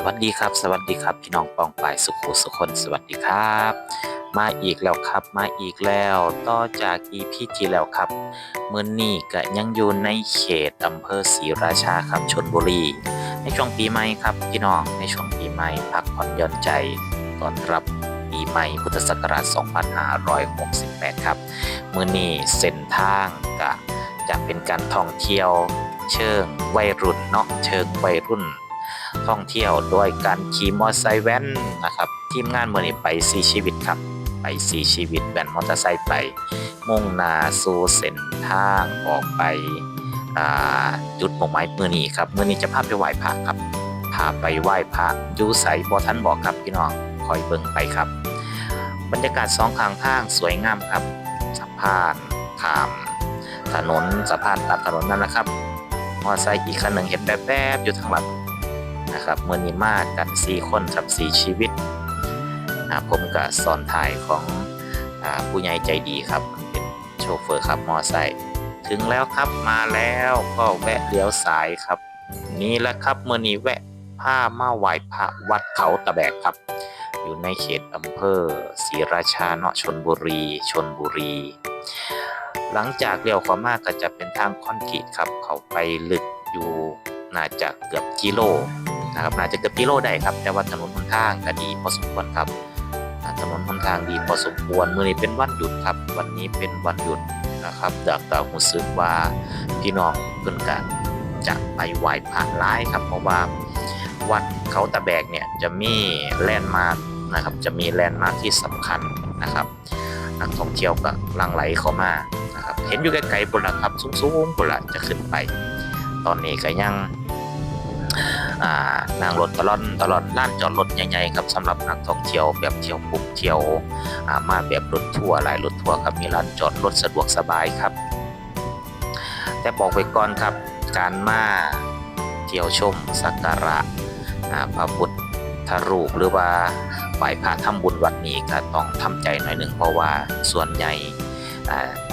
สวัสดีครับ สวัสดีครับ พี่น้องปองปายสุขุสุคนสวัสดีครับ มาอีกแล้วครับมาอีกแล้วต่อจากอีพีที่แล้วครับมื้อนี้ก็ยังอยู่ในเขตอำเภอศรีราชาครับชนบุรี ในช่วงปีใหม่ครับ พี่น้องในช่วงปีใหม่พักผ่อนหย่อนใจต้อนรับปีใหม่พุทธศักราช 2568 ครับมื้อนี้เส้นทางก็จะเป็นการท่องเที่ยวเชิงวัยรุ่นเนาะเชิงวัยรุ่น ท่องเที่ยวโดยการขี่มอเตอร์ไซค์แว้นนะครับทีมงานเมื่อนี้ไปสีชีวิตครับ ไปสีชีวิตแว้นมอเตอร์ไซค์ไป มุ่งนาสู่เส้นทางออกไปจุดหมกไม้เมื่อนี้ครับเมื่อนี้จะพาไปไหว้พระครับพาไปไหว้พระยูใสบอทันบอกครับพี่น้องคอยเบิ่งไปครับ บรรยากาศสองข้างทางสวยงามครับสะพานขามถนนสะพานตัดถนนนั่นนะครับมอเตอร์ไซค์อีกคันหนึ่งเห็นแป๊บๆอยู่ทางหลัง นะครับเมื่อนี้มากัน4คนครับ4ชีวิตผมกับสอนถ่ายของอผู้ใหญ่ใจดีครับ เป็นโชเฟอร์ขับมอไซค์ถึงแล้วครับมาแล้วก็แวะเลี้ยวซ้ายครับ นี่แหละครับเมื่อนี้แวะผ้ามาไหว้พระวัดเขาตะแบกครับ อยู่ในเขตอำเภอศรีราชาเนาะชนบุรีชนบุรี หลังจากเลี้ยวขวามากก็จะเป็นทางคอนกรีตครับ เขาไปลึกอยู่น่าจะเกือบกิโล นะครับน่าจะเกือบกิโลได้ครับ แต่ว่าถนนหนทางก็ดีพอสมควรครับถนนหนทางดีพอสมควรเมื้อนี้เป็นวันหยุดครับ วันนี้เป็นวันหยุดนะครับดากตารู้สึกว่าพี่น้องเพิ่นก็จะไปไหว้พระหลายครับ เพราะว่าวัดเขาตะแบกเนี่ยจะมีแลนด์มาร์คนะครับจะมีแลนด์มาร์คที่สำคัญนะครับนักท่องเที่ยวก็ลังไหลเข้ามานะครับเห็นอยู่ไกลๆปุ่นละครับสูงๆปุ่นละจะขึ้นไป ตอนนี้ก็ยัง อ่านางรถตลอดตลอดล้านจอดรถใหญ่ๆครับสำหรับนักท่องเที่ยวแบบเที่ยวปุ๊บเที่ยวอ่ามาแบบรถทัวร์หลายรถทัวร์ครับมีร้านจอดรถสะดวกสบายครับ แต่บอกไว้ก่อนครับการมาเที่ยวชมสักการะพระพุทธรูปหรือว่าไหว้พระทำบุญวัดนี้ก็ต้องทำใจหน่อยหนึ่งเพราะว่าส่วนใหญ่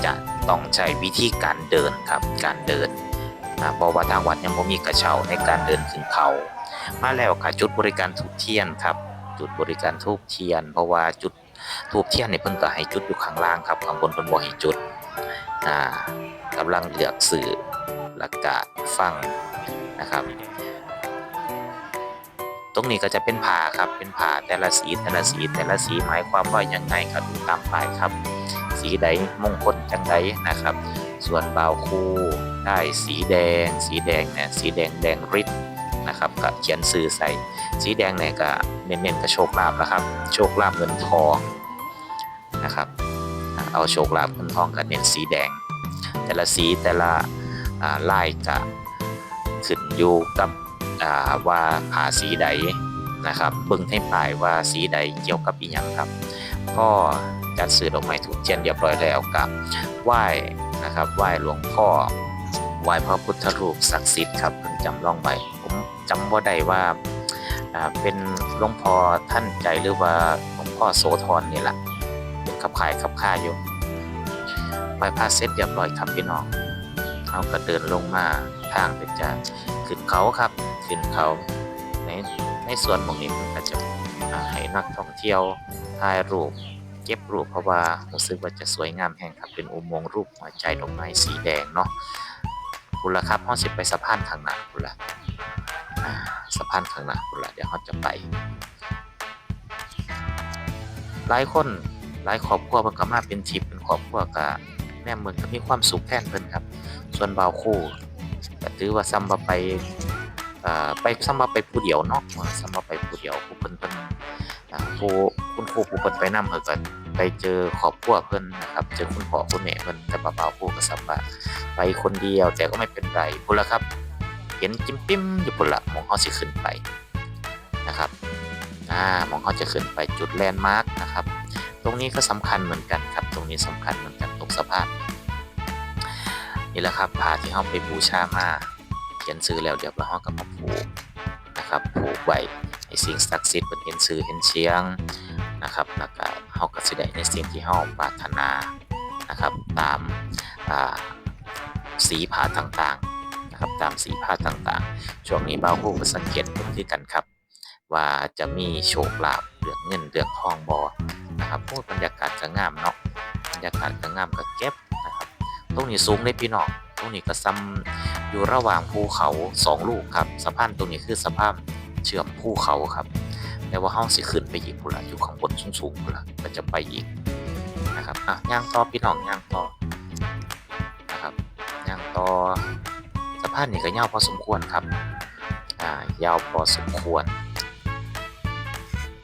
จะต้องใช้วิธีการเดินครับการเดิน นะเพราะว่าทางวัดยังบ่มีกระเช้าในการเดินขึ้นเขา มาแล้วค่ะจุดบริการทูบเทียนครับ จุดบริการทูบเทียน เพราะว่าจุดทูบเทียนเนี่ยเพิ่นก็ให้จุดอยู่ข้างล่างครับข้างบนเพิ่นบ่ให้จุดอ่ากำลังเลือกสื่อแล้วก็ฟังนะครับ ตรงนี้ก็จะเป็นผ้าครับเป็นผ้าแต่ละสีแต่ละสีแต่ละสีหมายความว่ายังไงครับดูตามไปครับ สีใดมงคลจังใดนะครับ ส่วนบ่าวคู่ ได้สีแดง สีแดงเนี่ยสีแดงแดงฤทธิ์นะครับก็เขียนสื่อใส่ สีแดงเนี่ยก็เน้นๆกับโชคลาภนะครับ โชคลาภเงินทองนะครับเอาโชคลาภเงินทองกับเน้นสีแดง แต่ละสีแต่ละลายก็ขึ้นอยู่กับว่าผ่าสีใดนะครับเบิ่งให้ปลายว่าสีใดเกี่ยวกับอีหยังครับก็จัดซื้อดอกไม้ถูกเทียนเรียบร้อยแล้วกับไหว้นะครับไหว้หลวงพ่อ ไหว้พระพุทธรูปศักดิ์สิทธิ์ครับเพิ่งจำลองไว้ผมจำว่าได้ว่าเป็นหลวงพ่อท่านใจหรือว่าหลวงพ่อโสธรนี่แหละเป็นขับขายขับค่าอยู่ไหว้พระเสร็จเรียบร้อยครับพี่น้องเขาก็เดินลงมาทางเป็นจะขึ้นเขาครับขึ้นเขาในในส่วนของนี้มันก็จะให้นักท่องเที่ยวถ่ายรูปเก็บรูปเพราะว่ารู้สึกว่าจะสวยงามแห่งครับเป็นอุโมงค์รูปหัวใจดอกไม้สีแดงเนาะ พุ่นละครับเฮาสิไปสะพานข้างหน้าพุ่นละสะพานข้างหน้าพุ่นละเดี๋ยวเฮาจะไป หลายคนหลายครอบครัวเพิ่นก็มาเป็นทริปเป็นครอบครัวก็แม่เมืองก็มีความสุขแทนเพิ่นครับ ส่วนบ่าวคู่ก็ถือว่าซ้ำว่าไปอ่าไปซ้ำว่าไปผู้เดียวเนาะซ้ำว่าไปผู้เดียวผู้เพิ่นเพิ่น อ่าผู้คุณครูผู้เพิ่นไปนำเพิ่นก็ไปเจอครอบครัวเพิ่นนะครับ เจอคุณพ่อคุณแม่เพิ่นแต่บ่าวๆผู้ก็สัมว่าไปคนเดียวแต่ก็ไม่เป็นไรพุ่นละครับ เห็นจิ้มปิ้มอยู่พุ่นละมองเฮาสิขึ้นไปนะครับอ่ามองเฮาจะขึ้นไปจุดแลนด์มาร์กนะครับ ตรงนี้ก็สำคัญเหมือนกันครับ ตรงนี้สำคัญเหมือนกันตรงสะพานนี่แหละครับผ้าที่เฮาไปบูชามาเขียนชื่อแล้วเดี๋ยวเราเฮาก็มาผูก นะครับผูกไว้ให้สิ่งศักดิ์สิทธิ์เพิ่นเห็นสื่อเห็นเสียงนะครับแล้วก็เฮาก็สิได้ในสิ่งที่เฮาปรารถนานะครับตามอ่าสีผ้าต่างๆนะครับตามสีผ้าต่างๆ ช่วงนี้บ่าวผู้ก็สังเกตเพิ่นคือกันครับ ว่าจะมีโชคลาภเรื่องเงินเรื่องทองบ่นะครับโอ้บรรยากาศก็งามเนาะบรรยากาศก็งามก็เก็บนะครับตรงนี้สูงเลยพี่น้องตรงนี้ก็ซ้ำ อยู่ระหว่างภูเขาสองลูกครับสะพานตรงนี้คือสะพานเชื่อมภูเขาครับแต่ว่าเฮาสิขึ้นไปอีกพุ่นละอยู่ข้างบนสูงๆพุ่นละก็จะไปอีกนะครับอะย่างต่อพี่น้องย่างต่อนะครับย่างต่อสะพานนี่ก็ยาวพอสมควรครับอ่ายาวพอสมควร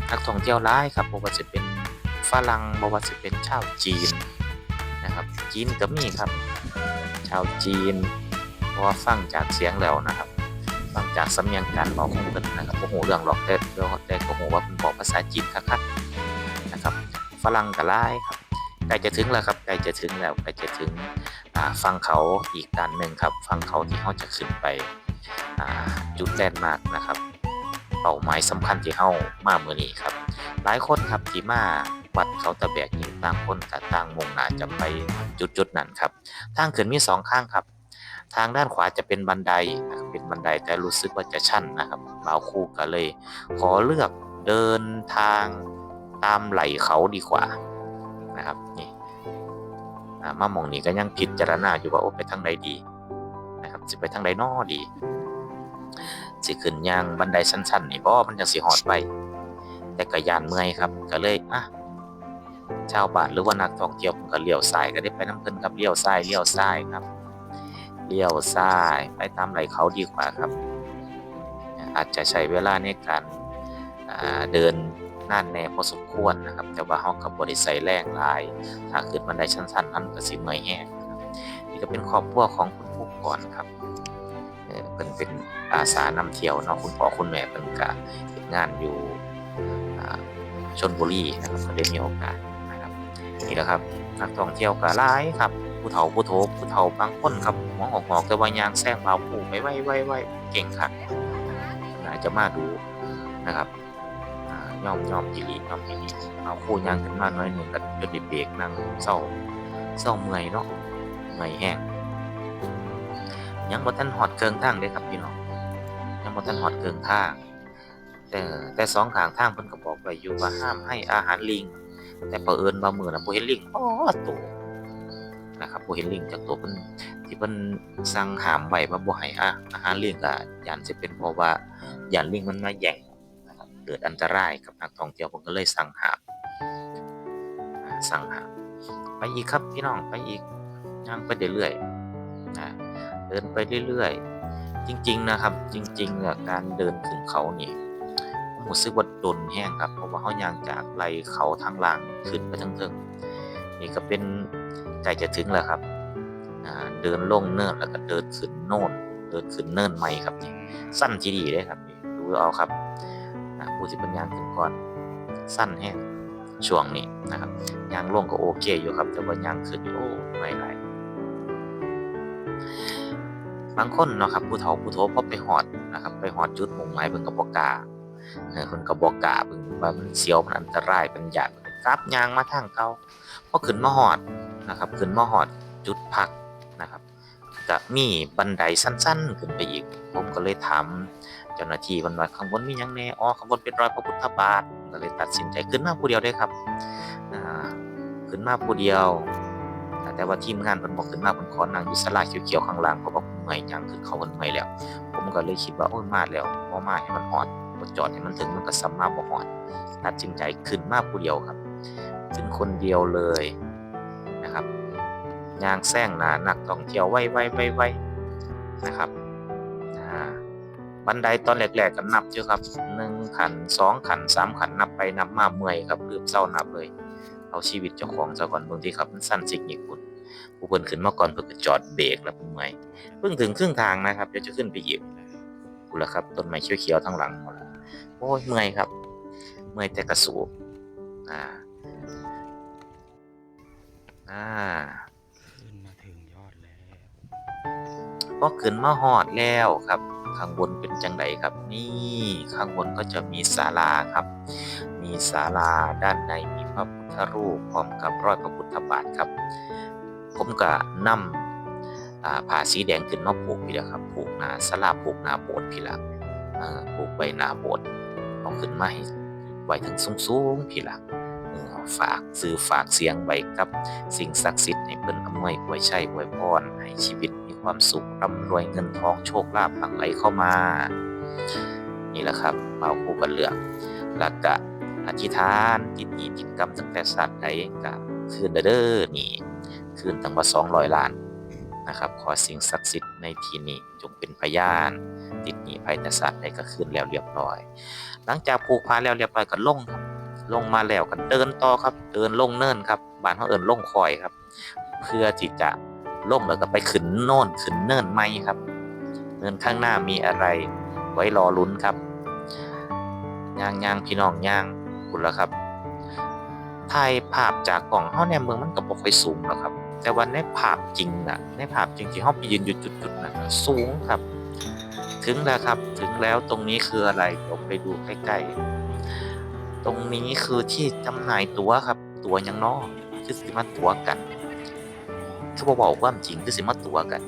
นักท่องเที่ยวหลายครับบ่ว่าจะเป็นฝรั่งบ่ว่าจะเป็นชาวจีนนะครับจีนก็มีครับ ชาวจีน ราะฟังจากเสียงแล้วนะครับฟังจากสำเนียงการบอกของเพิ่นนะครับโอ้โหเรื่องหรอกแต่เดี๋ยวแต่ก็โหว่าเพิ่นบอกภาษาจีนคักๆนะครับ ฝรั่งก็หลายครับใกล้จะถึงแล้วครับใกล้จะถึงแล้วใกล้จะถึงฟังเขาอีกด้านหนึ่งครับฟังเขาที่เขาจะขึ้นไปจุดแลนด์มาร์กนะครับเป้าหมายสำคัญที่เฮามาเมื้อนี้ครับ หลายคนครับที่มาวัดเขาตะแบกนี่ต่างคนก็ต่างมุ่งหน้าจะไปจุดๆนั้นครับทางขึ้นมีสองข้างครับ ทางด้านขวาจะเป็นบันไดเป็นบันไดแต่รู้สึกว่าจะชันนะครับบ่าคู่ก็เลย ขอเลือกเดินทางตามไหลเขาดีกว่านะครับนี่อ่ามามองนี้ก็ยังพิจารณาอยู่ว่าโอ้ไปทางใดดีนะครับจะไปทางใดนอดีสิขึ้นย่างบันไดสั้นๆนี่บ่มันจะสิหอดไป แต่ก็ยานเมื่อยครับก็เลยอะชาวบ้านหรือว่านักท่องเที่ยวก็เลี้ยวซ้ายก็ได้ไปน้ำเพิ่นครับเลี้ยวซ้ายเลี้ยวซ้ายครับ เลี้ยวซ้ายไปตามไหลเขาดีกว่าครับ อาจจะใช้เวลาในการเดินนานแน่พอสมควรนะครับ แต่ว่าเรากับบริใส่แรงหลายถ้าขึ้นบันไดชั้นๆนั้นก็สิเมื่อยแห้งนี่ก็เป็นครอบครัวของคุณผู้ก่อนครับเอ่อเพิ่นเป็นอาสานำเที่ยวเนาะคุณพ่อคุณแม่เพิ่นก็เฮ็ดงานอยู่ชลบุรีนะครับก็ได้มีโอกาสนะครับนี่แหละครับนักท่องเที่ยวก็หลายครับ ผู้เฒ่าผู้โถผู้เฒ่าบางคนครับหัวหอกหอกแต่ว่ายางแซงเบาผู้ไปไว้ไว้ไวเก่งครับอาจจะมาดูนะครับย่อมย่อมอีหลีย่อมอีหลีเอาคู่ยางขึ้นมาหน้อยหนึ่งก็จนไดิเบรกนั่งเศร้าเศร้าเมื่อยเนาะเมื่อยแห้งยังบ่ทันหอดเกิงทางเลยครับพี่น้องยังบ่ทันหอดเกิงทางแต่แต่สองขางทางเพิ่นก็บอกไว้อยู่ว่าห้ามให้อาหารลิง แต่เผอิญว่ามื้อน่ะบ่เห็นลิงอ๋อตัว นะครับบ่เห็นลิงจากตัวเพิ่นที่เพิ่นสั่งหามไว้ว่าบ่ให้อาอาหารลิงก็ย่านสิเป็นเพราะว่าย่านลิงมันมาแย่งนะครับเกิดอันตรายกับนักท่องเที่ยวเพิ่นก็เลยสั่งหามสั่งหามไปอีกครับพี่น้องไปอีกย่างไปเรื่อยๆอ่าเดินไปเรื่อยๆจริง ๆนะครับ จริงๆการเดินขึ้นเขานี่ผมรู้สึกว่าดนแห้งครับเพราะว่าเฮาย่างจากไหลเขาทางล่างขึ้นไปทางเทิง นี่ก็เป็นใกล้จะถึงแล้วครับอ่าเดินลงเนินแล้วก็เดินขึ้นโน่น เดินขึ้นเนินใหม่ครับนี่สั้นจีดีเลยครับนี่ดูเอาครับอ่าผู้ที่เป็นยางขึ้นก่อนสั้นแห้งช่วงนี้นะครับยางลงก็โอเคอยู่ครับ แต่ว่ายางขึ้นนี่โอ้ไม่ไรบางคนเนาะครับผู้เฒ่าผู้โทพอไปหอดนะครับไปหอดจุดมุ่งหมายเพิ่นก็บ่กล้าเออเพิ่นก็บ่กล้าเพิ่นว่ามันเสียวมันอันตรายเป็นหยาดเพิ่น กลับยางมาทางเก่าพอขึ้นมาหอดนะครับขึ้นมาหอดจุดพักนะครับก็มีบันไดสั้น ๆ ขึ้นไปอีก ผมก็เลยถามเจ้าหน้าที่วันว่าข้างบนมียังแน่อ๋อข้างบนเป็นรอยพระพุทธบาทก็เลยตัดสินใจขึ้นมาผู้เดียวได้ครับอ่าขึ้นมาผู้เดียว แต่ว่าทีมงานเพิ่นบอกขึ้นมาเพิ่นขอนั่งยู่ศาลาเขียวๆข้างล่างเพราะว่าผมเมื่อยยังขึ้นเขาเพิ่นเมื่อยแล้ว ผมก็เลยคิดว่าโอ้ยมาแล้วบ่มาให้มันฮอดบ่จอดให้มันถึงมันก็สำมาบ่ฮอดตัดสินใจขึ้นมาผู้เดียวครับ ขึ้นคนเดียวเลยนะครับยางแซงหนาหนักท่องเที่ยวไว้ไว้ไว้ไว้นะครับบันไดตอนแรกๆก็นับอยู่ครับหนึ่งขันสองขันสามขันนับไปนับมาเมื่อยครับลืมเศร้านับเลย เอาชีวิตเจ้าของซะก่อนบางทีครับมันสั้นสิกนี่คุณผู้เพิ่นขึ้นมาก่อนเพิ่นก็จอดเบรกแล้วเมื่อยเพิ่งถึงครึ่งทางนะครับเดี๋ยวจะขึ้นไปอีกกูละครับต้นไม้เขียวๆทั้งหลังหมดแล้วโอ้ยเมื่อยครับ เมื่อยแต่กระสูบอ่า อ่า ขึ้นมาถึงยอดแล้วพอขึ้นมาหอดแล้วครับ ข้างบนเป็นจังไดครับ นี่ข้างบนก็จะมีศาลาครับ มีศาลาด้านในมีพระพุทธรูปพร้อมกับรอยพระพุทธบาทครับ ผมก็นำอ่าผ้าสีแดงขึ้นมาผูกพี่ละครับผูกหน้าศาลาผูกหน้าโบสถ์พี่ละเอ่อผูกไว้หน้าโบสถ์เอาเอาขึ้นมาให้ไว้ทั้งสูงๆพี่ละเออ ฝากซื้อฝากเสียงไว้กับ สิ่งศักดิ์สิทธิ์ให้เพิ่นอำนวยอวยชัยอวยพรให้ชีวิตมีความสุขร่ำรวยเงินทองโชคลาภหลั่งไหลเข้ามา นี่แหละครับเบาคู่กันเลือกแล้วก็อธิษฐานติดหนี้ติดกรรมตั้งแต่สัตว์ใดก็คืนเด้อนี่คืนตั้งว่า200ล้านนะครับขอสิ่งศักดิ์สิทธิ์ในที่นี้จงเป็นพยานติดหนีภัยแต่สัตว์ใดก็คืนแล้วเรียบร้อย หลังจากผูกพานแล้วเรียบร้อยก็ลงครับ ลงมาแล้วก็เดินต่อครับ เดินลงเนินครับบ้านเขาเอินลงคอยครับ เพื่อที่จะลงแล้วก็ไปขึ้นโน่นขึ้นเนินไม่ครับ เนินข้างหน้ามีอะไร ไว้รอลุ้นครับย่างย่างพี่น้องย่างคุณแล้วครับถ่ายภาพจากกล่องเฮาในเมืองมันก็บ่ค่อยสูงหรอกครับ แต่ว่าในภาพจริงนะในภาพจริงที่เฮาไปยืนอยู่จุดๆนั้นน่ะสูงครับ ถึงแล้วครับ ถึงแล้วตรงนี้คืออะไรเดี๋ยวไปดูใกล้ๆ ตรงนี้คือที่จำหน่ายตั๋วครับ ตั๋วยังน้อคือสิมาตั๋วกันคือบ่บอกความจริงคือสิมาตั๋วกัน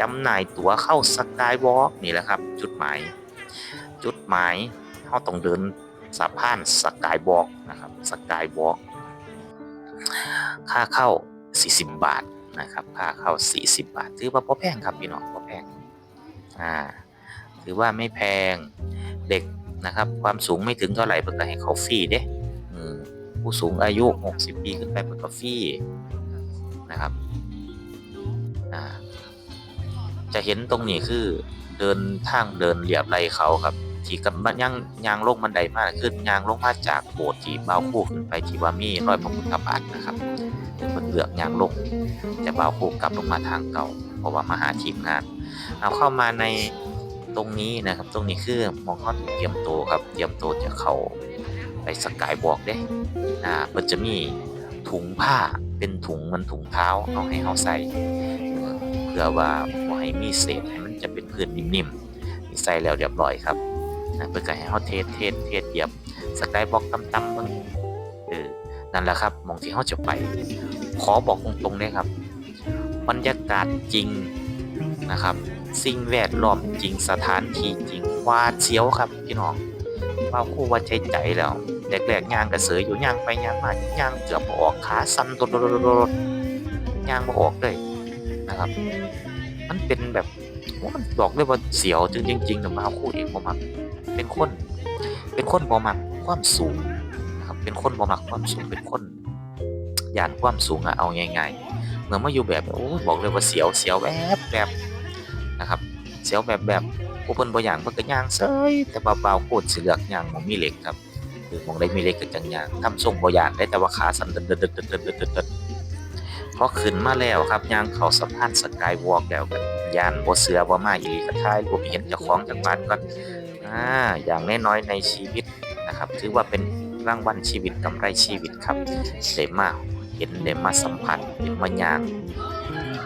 จำหน่ายตั๋วเข้าสกายวอล์กนี่แหละครับ จุดหมาย จุดหมายเราต้องเดินสะพานสกายวอล์กนะครับสกายวอล์กค่าเข้า 40 บาทนะครับ ค่าเข้า 40 บาท ถือว่าพอแพงครับพี่น้องพอแพงอ่าถือว่าไม่แพงเด็ก นะครับ ความสูงไม่ถึงเท่าไหร่เพิ่นก็ให้เขาฟรีเด้ผู้สูงอายุ 60 ปีขึ้นไปเพิ่นก็ฟรีนะครับจะเห็นตรงนี้คือเดินทางเดินเรียบไรเขาครับที่กับมันย่างยางลงบันไดมากขึ้นยางลงมาจากโบสถ์ที่เบาคู่ขึ้นไปที่ว่ามีรอยพระพุทธบาทนะครับเป็นคนเลือกยางลงแต่เบาคู่กลับลงมาทางเก่า เพราะว่ามาหาทีมงาน เอาเข้ามาใน ตรงนี้นะครับ ตรงนี้คือมองเขาเตรียมตัวครับ เตรียมตัวจะเข้าไปสกายบอกได้อ่ามันจะมีถุงผ้าเป็นถุงมันถุงเท้าเอาให้เขาใส่ เพื่อว่าบ่ให้มีเศษให้มันจะเป็นพื้นนิ่มๆใส่แล้วเรียบร้อยครับนะเพื่อให้เฮาเทสเทสเทสเหยียบสกายบล็อกตำๆเบิ่งเออนั่นแหละครับมองที่เฮาจะไป ขอบอกตรงๆเลยครับ บรรยากาศจริงนะครับ สิ่งแวดล้อมจริงสถานที่จริงหวาดเสียวครับพี่น้องว่าคู่ว่าใจใจแล้วแรกๆย่างกระเสยออยู่ย่างไปย่างมาย่างเกือบบ่ออกขาสั่นโดดๆๆๆย่างบ่ออกเลยนะครับ มันเป็นแบบว่ามันบอกเลยว่าเสียวจริงจริงๆนะมาคู่เองบ่มักเป็นคน เป็นคนบ่มักความสูงนะครับเป็นคนบ่มักความสูงเป็นคนยานความสูงอะเอาง่ายๆเมื่อมาอยู่แบบโอ้บอกเลยว่าเสียวเสียวแบบแบบ นะครับเสียวแบบแบบผู้เพิ่นบ่ย่างเพิ่นก็ย่างเซยแต่ว่าเบาโคตรสิเลือกย่างบ่มีเหล็กครับคือมองได้มีเหล็กก็จังย่างทำทรงบ่ย่างได้แต่ว่าขาสั่นเดินๆๆๆๆพอขึ้นมาแล้วครับย่างเขาสะพานสกายวอล์กแล้วก็ยานบ่เสือบ่มาอีหลีก็ถ่ายรูปให้เห็นเจ้าของจากบ้านก่อนอ่าอย่างน้อยๆในชีวิตนะครับ ถือว่าเป็นรางวัลชีวิตกำไรชีวิตครับได้มาเห็นได้มาสัมผัสได้มาย่าง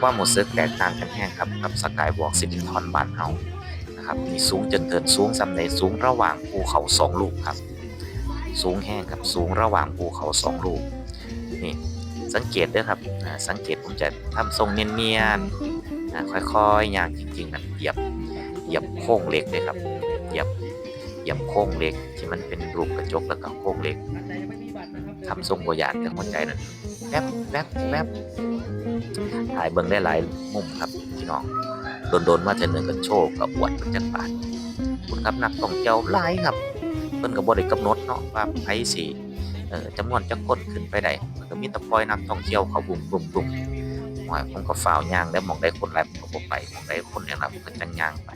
ความรู้สึกแตกต่างกันแฮงครับกับสกายวอล์กสิรินทรบ้านเฮานะครับมีสูงจนเกินสูงซำใดสูงระหว่างภูเขาสองลูกครับ สูงแห้งครับสูงระหว่างภูเขาสองลูกนี่สังเกตด้อครับสังเกตผมจะทำทรงเนียนๆค่อยๆอย่างจริงๆนะเหยียบเหยียบโค้งเหล็กเลยครับเหยียบเหยียบโค้งเหล็กที่มันเป็นรูปกระจกแล้วก็โค้งเหล็กทำทรงโบราณแต่หัวใจนั่น แวบแวบแวบถ่ายเบิ่งได้หลายมุมครับพี่น้องโดนๆมาเทอหนึงก็โชว์กับอวดเป็นจังบาทคุณครับนักท่องเที่ยวหลายครับเพิ่นก็บ่ได้กำหนดเนาะว่าไผสิเอ่อจำนวนจักคนขึ้นไปได้มันก็มีแต่ปล่อยนักท่องเที่ยวเขาบุ่มบุ่มบุ่มหอยผมก็ฝ่าวย่างแล้วมองได้คนหลายผมก็ไปมองได้คนอย่างนั้นผมก็จังย่างไป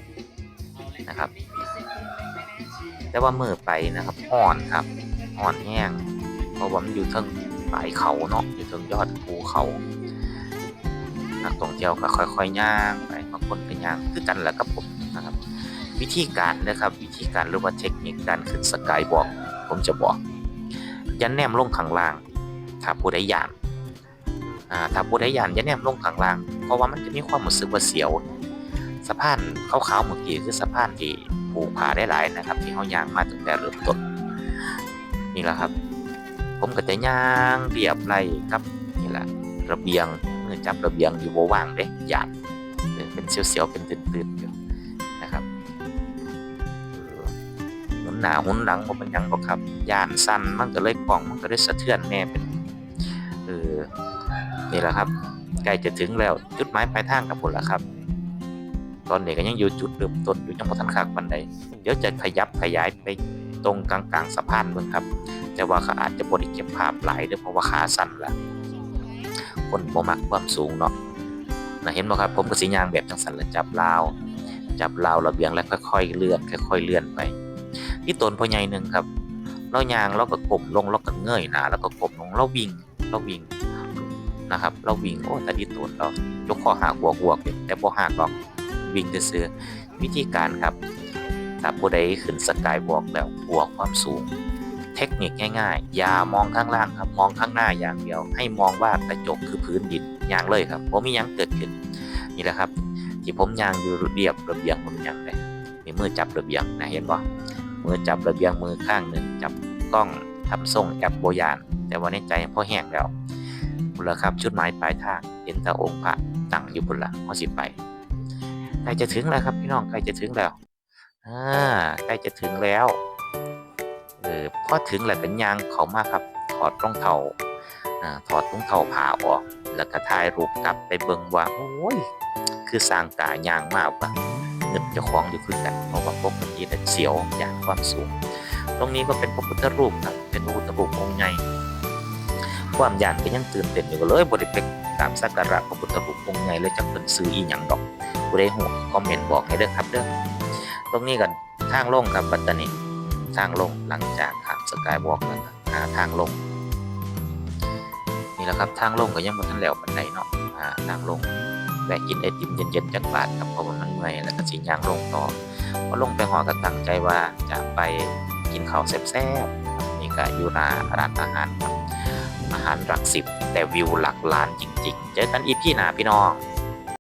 นะครับ แต่ว่ามือไปนะครับอ่อนครับอ่อนแห้งเพราะว่ามันอยู่เทิง ปลายเขาเนาะอยู่เทิงยอดภูเขานักท่องเที่ยวก็ค่อยๆย่างไปบางคนก็ย่างคือกันแหละกับผมนะครับ วิธีการนะครับวิธีการหรือว่าเทคนิคการขึ้นสกายบอกผมจะบอกย่าแนมลงข้างล่างถ้าผู้ใดยานอ่าถ้าผู้ใดยานย่าแนมลงข้างล่าง เพราะว่ามันจะมีความรู้สึกว่าเสียวสะพานขาวๆเมื่อกี้คือสะพานที่ผูกผาได้หลายนะครับ ที่เขาย่างมาตั้งแต่เริ่มต้นนี่แหละครับ ผมก็จะย่างเรียบไรครับนี่แหละระเบียงเมือจับระเบียงอยู่บ่ว่างเด้ย่านเป็นเสียวๆเป็นตื่นๆอยู่นะครับเออนหน้าหมุนหลังบ่เป็นยังหรอกครับยานสั่นมันก็เลยกล่องมันก็เลยสะเทือนแน่เป็นเออนี่แหละครับใกล้จะถึงแล้วจุดหมายปลายทางกับพุ่นละครับ ตอนนี้ก็ยังอยู่จุดเริ่มต้นอยู่จังบ่ทันคักปานใดเดี๋ยวจะขยับขยายไป ตรงกลางๆสะพานเบิ่งครับ แต่ว่าเขาอาจจะบ่ได้เก็บภาพหลายเด้อเพราะว่าขาสั่นละคนบ่มักความสูงเนาะนะเห็นบ่ครับผมก็สิย่างแบบจังสั่นละจับราว จับราวระเบียงแล้วค่อยๆเลื่อนค่อย ๆ เลื่อนไปที่ต้นพ่อใหญ่หนึ่งครับเราย่างเราก็ก้มลงเราก็เงยหน้าแล้วก็ก้มลงเราวิ่งเราวิ่งนะครับเราวิ่งโอ้แต่ที่ต้นเรายกข้อหักหัวหัวแต่บ่หักหรอกวิ่งซื่อวิธีการครับ ถ้าผู้ใดขึ้นสกายวอล์กแล้วบวกความสูง เทคนิคง่ายๆ อย่ามองข้างล่างครับ มองข้างหน้าอย่างเดียว ให้มองว่ากระจกคือพื้นดินอย่างเลยครับผมมียังเกิดขึ้น นี่แหละครับ ที่ผมยางอยู่เรียบระเบียงผมยางเลยมีมือจับระเบียงนะเห็นบ่มือจับระเบียงมือข้างหนึ่งจับกล้องทำส่งแอปโบยาน แต่ว่าในใจพอแห้งแล้วพุ่นละครับชุดหมายปลายทางเห็นแตาองค์พระตั้งอยู่พุ่นละเขาสิบไปใกล้จะถึงแล้วครับพี่น้องใกล้จะถึงแล้ว อ่าใกล้จะถึงแล้วเออพอถึงแล้วเป็นยางเขามาครับ ถอดรองเท้าอ่าถอดรองเท้าผ้าออก แล้วก็ถ่ายรูปกลับไปเบิ่งว่า โอ้ย คือสร้างกายางมากว่าเงินเจ้าของอยู่คือกันเพราะว่าปกติแต่เสียวอย่างความสูง ตรงนี้ก็เป็นพระพุทธรูปครับ เป็นพระพุทธรูปองค์ใหญ่ความยานก็ยังตื่นเต้นอยู่เลยบริเปกตามสักการะพระพุทธรูปองค์ใหญ่เลยจักเป็นซื้ออีหยังดอกผู้ใดหูคอมเมนต์บอกให้เด้อครับเด้อ ตรงนี้กันทางลงครับปัตตานีทางลงหลังจากขับสกายวอล์กแล้วก็หาทางลง นี่แหละครับทางลงก็ยังบ่ทันแล้วปานใดเนาะทางลงแวะกินไอติมเย็นๆจากบาทครับเพราะว่ามันเมื่อยแล้วก็สิย่างลงต่อพอลงไปหอก็ตั้งใจว่าจะไปกินข้าวแซ่บๆนี่ก็อยู่หน้าร้านอาหารครับอาหารหลักสิบแต่วิวหลักล้านจริงๆเจอกันอีพี่หนาพี่น้อง